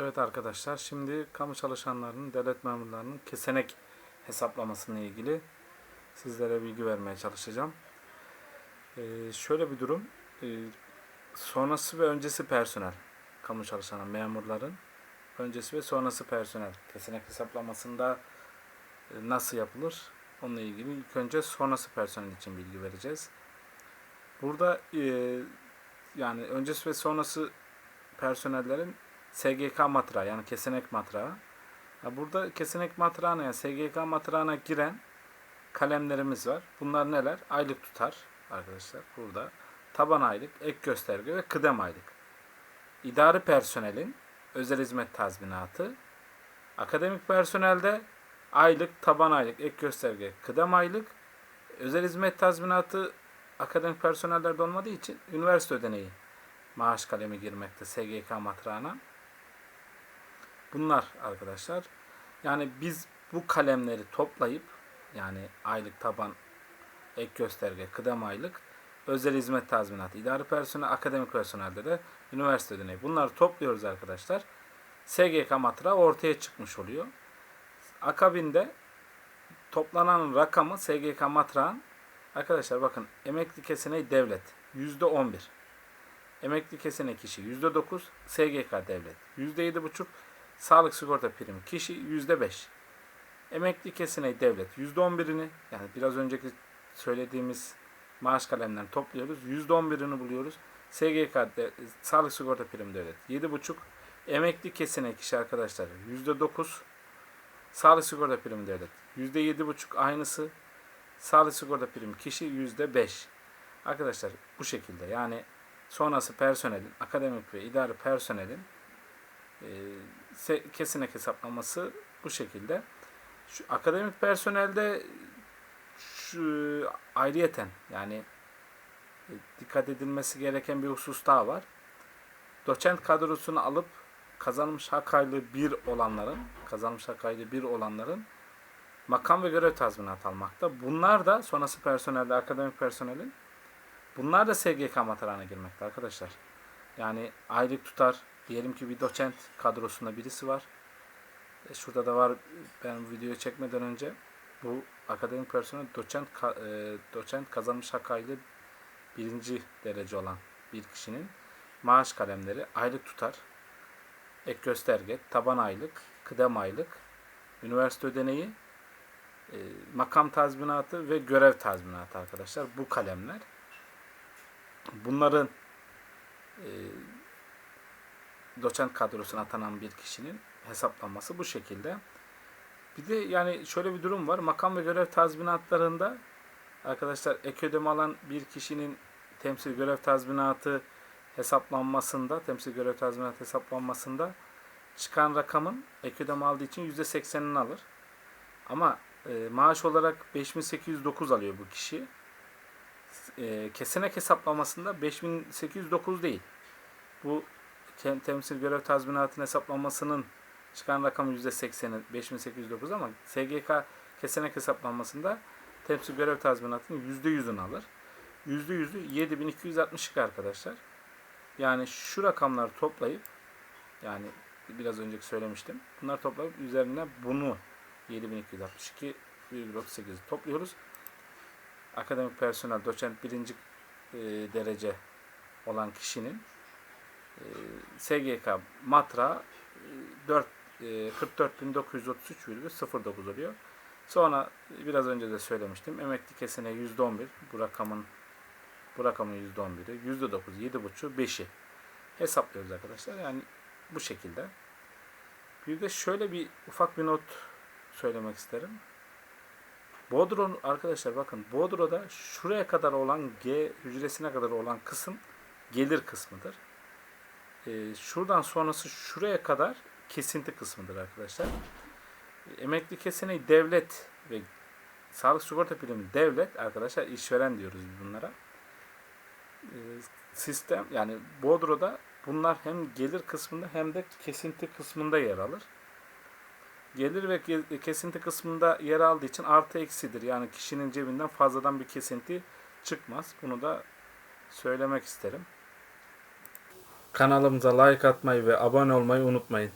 Evet arkadaşlar şimdi kamu çalışanlarının, devlet memurlarının kesenek hesaplamasıyla ilgili sizlere bilgi vermeye çalışacağım. Ee, şöyle bir durum, ee, sonrası ve öncesi personel, kamu çalışanı memurların öncesi ve sonrası personel kesenek hesaplamasında e, nasıl yapılır? Onunla ilgili ilk önce sonrası personel için bilgi vereceğiz. Burada e, yani öncesi ve sonrası personellerin SGK matrağı yani kesenek matrağı. Ya burada kesenek matrağına yani SGK matrağına giren kalemlerimiz var. Bunlar neler? Aylık tutar arkadaşlar burada. Taban aylık, ek gösterge ve kıdem aylık. İdari personelin özel hizmet tazminatı. Akademik personelde aylık, taban aylık, ek gösterge, kıdem aylık. Özel hizmet tazminatı akademik personellerde olmadığı için üniversite ödeneği maaş kalemi girmekte SGK matrağına. Bunlar arkadaşlar. Yani biz bu kalemleri toplayıp yani aylık taban ek gösterge kıdem aylık özel hizmet tazminatı idari personel akademik personelde de üniversite ödeneği bunları topluyoruz arkadaşlar. SGK matrağı ortaya çıkmış oluyor. Akabinde toplanan rakamı SGK matrağın arkadaşlar bakın emekli keseneği devlet %11 emekli kesene kişi %9 SGK devlet %7,5 Sağlık sigorta primi kişi yüzde beş. Emekli kesine devlet yüzde on birini yani biraz önceki söylediğimiz maaş kalemlerini topluyoruz. Yüzde on birini buluyoruz. SGK de, sağlık sigorta primi devlet yedi buçuk. Emekli kesine kişi arkadaşlar yüzde dokuz. Sağlık sigorta primi devlet yüzde yedi buçuk aynısı. Sağlık sigorta primi kişi yüzde beş. Arkadaşlar bu şekilde yani sonrası personelin, akademik ve idari personelin e, kesinek hesaplaması bu şekilde. Şu akademik personelde şu ayrıyeten yani e, dikkat edilmesi gereken bir husus daha var. Doçent kadrosunu alıp kazanmış hak aylığı bir olanların, kazanmış hak aylığı bir olanların makam ve görev tazminatı almakta. Bunlar da sonrası personelde, akademik personelin bunlar da SGK matarağına girmekte arkadaşlar. Yani aylık tutar, Diyelim ki bir doçent kadrosunda birisi var. E şurada da var ben videoyu çekmeden önce bu akademik personel doçent e, doçent kazanmış hak aylığı birinci derece olan bir kişinin maaş kalemleri aylık tutar, ek gösterge, taban aylık, kıdem aylık, üniversite ödeneği, e, makam tazminatı ve görev tazminatı arkadaşlar. Bu kalemler. Bunların e, doçent kadrosuna atanan bir kişinin hesaplanması bu şekilde. Bir de yani şöyle bir durum var. Makam ve görev tazminatlarında arkadaşlar ek ödeme alan bir kişinin temsil görev tazminatı hesaplanmasında, temsil görev tazminatı hesaplanmasında çıkan rakamın ek ödeme aldığı için %80'ini alır. Ama e, maaş olarak 5809 alıyor bu kişi. E, kesenek hesaplamasında 5809 değil. Bu tem, temsil görev tazminatının hesaplanmasının çıkan rakamı %80'i 5809 ama SGK kesenek hesaplanmasında temsil görev tazminatının %100'ünü alır. %100'ü 7262 arkadaşlar. Yani şu rakamları toplayıp yani biraz önceki söylemiştim. Bunları toplayıp üzerine bunu 7262,38'i topluyoruz. Akademik personel doçent birinci e, derece olan kişinin SGK matra 4 44.933,09 oluyor. Sonra biraz önce de söylemiştim. Emekli kesene %11 bu rakamın bu rakamın %11'i, %9, %7,5, 5'i hesaplıyoruz arkadaşlar. Yani bu şekilde. Bir de şöyle bir ufak bir not söylemek isterim. Bodro arkadaşlar bakın Bodro'da şuraya kadar olan G hücresine kadar olan kısım gelir kısmıdır e, şuradan sonrası şuraya kadar kesinti kısmıdır arkadaşlar. Emekli keseneği devlet ve sağlık sigorta primi devlet arkadaşlar işveren diyoruz bunlara. E, sistem yani Bodro'da bunlar hem gelir kısmında hem de kesinti kısmında yer alır. Gelir ve kesinti kısmında yer aldığı için artı eksidir. Yani kişinin cebinden fazladan bir kesinti çıkmaz. Bunu da söylemek isterim. Kanalımıza like atmayı ve abone olmayı unutmayın.